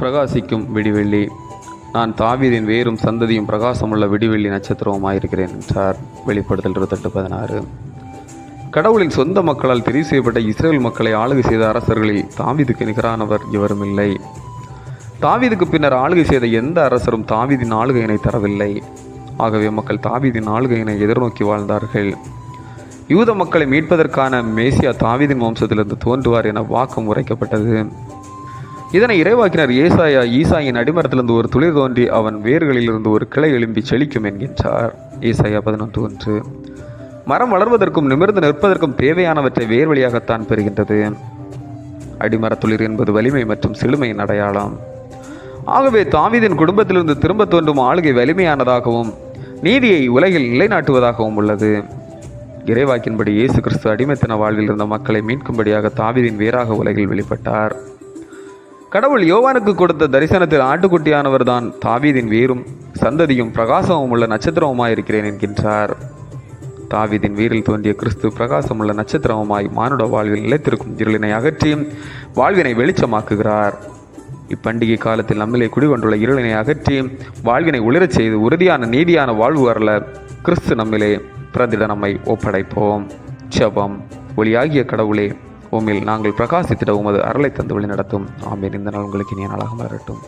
பிரகாசிக்கும் விடிவெள்ளி. நான் தாவீரின் வேரும் சந்ததியும் பிரகாசமுள்ள விடிவெள்ளி நட்சத்திரமாயிருக்கிறேன் என்றார் வெளிப்படுத்தல் இருபத்தெட்டு பதினாறு. கடவுளின் சொந்த மக்களால் தெரிவு செய்யப்பட்ட இஸ்ரேல் மக்களை ஆளுகை செய்த அரசர்களில் தாவீதுக்கு நிகரானவர் எவரும் இல்லை. தாவீதுக்கு பின்னர் ஆளுகை செய்த எந்த அரசரும் தாவீதின் ஆளுகையினை தரவில்லை. ஆகவே மக்கள் தாவீதின் ஆளுகையினை எதிர்நோக்கி வாழ்ந்தார்கள். யூத மக்களை மீட்பதற்கான மேசியா தாவீதின் வம்சத்திலிருந்து தோன்றுவார் என வாக்கம் உரைக்கப்பட்டது இதனை இறைவாக்கினர் ஏசாயா ஈசாயின் அடிமரத்திலிருந்து ஒரு துளிர் தோன்றி அவன் வேர்களிலிருந்து ஒரு கிளை எழும்பி செழிக்கும் என்கின்றார். ஏசாயா பதினொன்று ஒன்று. மரம் வளர்வதற்கும் நிமிர்ந்து நிற்பதற்கும் தேவையானவற்றை வேர் வழியாகத்தான் பெறுகின்றது. அடிமரத்துளிர் என்பது வலிமை மற்றும் செழுமையின் அடையாளம். ஆகவே தாவிதின் குடும்பத்திலிருந்து திரும்ப தோன்றும் ஆளுகை வலிமையானதாகவும் நீதியை உலகில் நிலைநாட்டுவதாகவும் உள்ளது. இறைவாக்கின்படி இயேசு கிறிஸ்து அடிமைத்தன வாழ்வில் இருந்த மக்களை மீட்கும்படியாக தாவிதின் வேறாக உலகில் வெளிப்பட்டார். கடவுள் யோவானுக்கு கொடுத்த தரிசனத்தில் ஆட்டுக்குட்டியானவர் தான் தாவீதின் வேரும் சந்ததியும் பிரகாசமும் உள்ள நட்சத்திரமுமாய் இருக்கிறேன் என்கின்றார். தாவீதின் வீரில் தோன்றிய கிறிஸ்து பிரகாசமுள்ள நட்சத்திரமாய் மானுட வாழ்வில் நிலைத்திருக்கும் இருளினை அகற்றியும் வாழ்வினை வெளிச்சமாக்குகிறார். இப்பண்டிகை காலத்தில் நம்மிலே குடிகொண்டுள்ள இருளினை அகற்றி வாழ்வினை உளிரச் செய்து உறுதியான நீதியான வாழ்வு வரல கிறிஸ்து நம்மிலே பிரதிட நம்மை ஒப்படைப்போம். செபம் ஒளியாகிய கடவுளே உம்மில் நாங்கள் பிரகாசித்திட உமது அருளை தந்து வழி நடத்தும் ஆமீன். இந்த நாள் உங்களுக்கு இனிய நாளாக மாறட்டும்.